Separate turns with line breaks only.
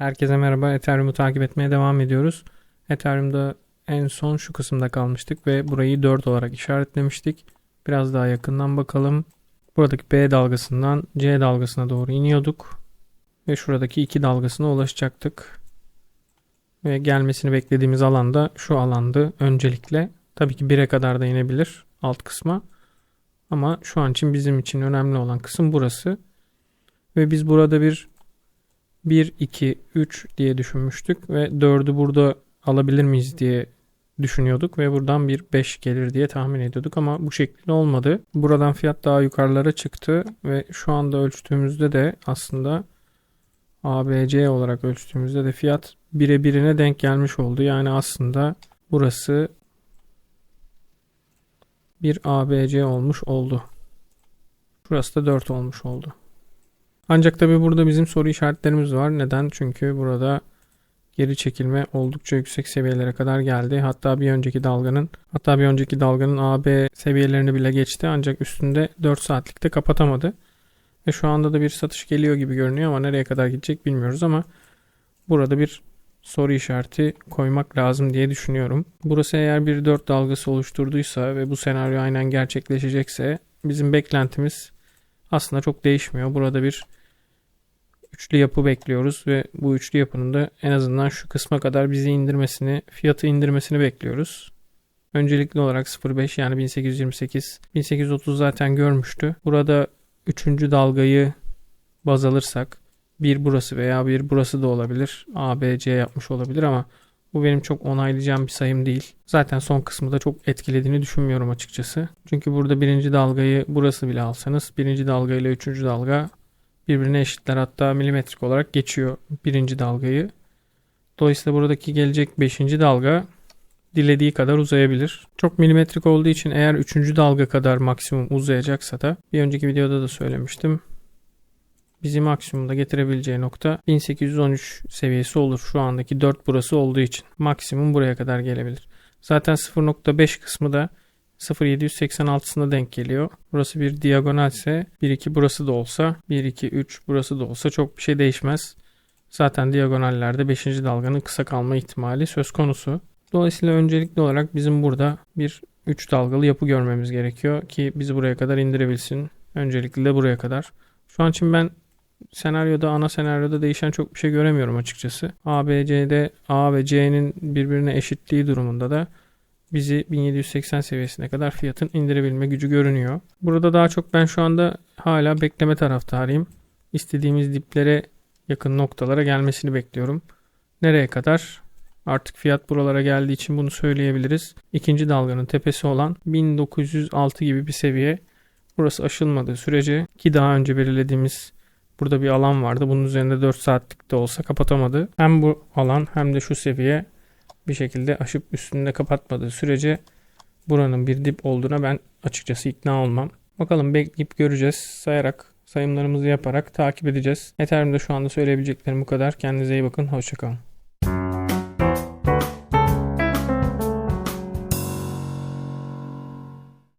Herkese merhaba. Ethereum'u takip etmeye devam ediyoruz. Ethereum'da en son şu kısımda kalmıştık ve burayı 4 olarak işaretlemiştik. Biraz daha yakından bakalım. Buradaki B dalgasından C dalgasına doğru iniyorduk. Ve şuradaki 2 dalgasına ulaşacaktık. Ve gelmesini beklediğimiz alan da şu alandı öncelikle. Tabii ki 1'e kadar da inebilir alt kısma. Ama şu an için bizim için önemli olan kısım burası. Ve biz burada bir 1, 2, 3 diye düşünmüştük ve 4'ü burada alabilir miyiz diye düşünüyorduk ve buradan bir 5 gelir diye tahmin ediyorduk ama bu şekilde olmadı. Buradan fiyat daha yukarılara çıktı ve şu anda ölçtüğümüzde de aslında ABC olarak ölçtüğümüzde de fiyat bire birine denk gelmiş oldu. Yani aslında burası bir ABC olmuş oldu. Şurası da 4 olmuş oldu. Ancak tabi burada bizim soru işaretlerimiz var. Neden? Çünkü burada geri çekilme oldukça yüksek seviyelere kadar geldi. Hatta bir önceki dalganın hatta bir önceki dalganın AB seviyelerini bile geçti. Ancak üstünde 4 saatlikte kapatamadı. Ve şu anda da bir satış geliyor gibi görünüyor ama nereye kadar gidecek bilmiyoruz ama burada bir soru işareti koymak lazım diye düşünüyorum. Burası eğer bir 4 dalgası oluşturduysa ve bu senaryo aynen gerçekleşecekse bizim beklentimiz aslında çok değişmiyor. Burada bir üçlü yapı bekliyoruz ve bu üçlü yapının da en azından şu kısma kadar bizi indirmesini, fiyatı indirmesini bekliyoruz. Öncelikli olarak 0.5 yani 1828, 1830 zaten görmüştü. Burada üçüncü dalgayı baz alırsak bir burası veya bir burası da olabilir. A, B, C yapmış olabilir ama bu benim çok onaylayacağım bir sayım değil. Zaten son kısmı da çok etkilediğini düşünmüyorum açıkçası. Çünkü burada birinci dalgayı burası bile alsanız birinci dalga ile üçüncü dalga birbirine eşitler hatta milimetrik olarak geçiyor birinci dalgayı. Dolayısıyla buradaki gelecek beşinci dalga dilediği kadar uzayabilir. Çok milimetrik olduğu için eğer üçüncü dalga kadar maksimum uzayacaksa da bir önceki videoda da söylemiştim. Bizi maksimumda getirebileceği nokta 1813 seviyesi olur. Şu andaki 4 burası olduğu için maksimum buraya kadar gelebilir. Zaten 0.5 kısmı da 0.786'sına denk geliyor. Burası bir diagonalse 1-2 burası da olsa 1-2-3 burası da olsa çok bir şey değişmez. Zaten diagonallerde 5. dalganın kısa kalma ihtimali söz konusu. Dolayısıyla öncelikli olarak bizim burada bir 3 dalgalı yapı görmemiz gerekiyor ki bizi buraya kadar indirebilsin. Öncelikli de buraya kadar. Şu an için ben senaryoda ana senaryoda değişen çok bir şey göremiyorum açıkçası. A, B, C'de A ve C'nin birbirine eşitliği durumunda da bizi 1780 seviyesine kadar fiyatın indirebilme gücü görünüyor. Burada daha çok ben şu anda hala bekleme taraftarıyım. İstediğimiz diplere yakın noktalara gelmesini bekliyorum. Nereye kadar? Artık fiyat buralara geldiği için bunu söyleyebiliriz. İkinci dalganın tepesi olan 1906 gibi bir seviye. Burası aşılmadığı sürece ki daha önce belirlediğimiz burada bir alan vardı. Bunun üzerinde 4 saatlik de olsa kapatamadı. Hem bu alan hem de şu seviye bir şekilde aşıp üstünde kapatmadığı sürece buranın bir dip olduğuna ben açıkçası ikna olmam. Bakalım bekleyip göreceğiz. Sayarak, sayımlarımızı yaparak takip edeceğiz. Ethereum'da şu anda söyleyebileceklerim bu kadar. Kendinize iyi bakın. Hoşçakalın.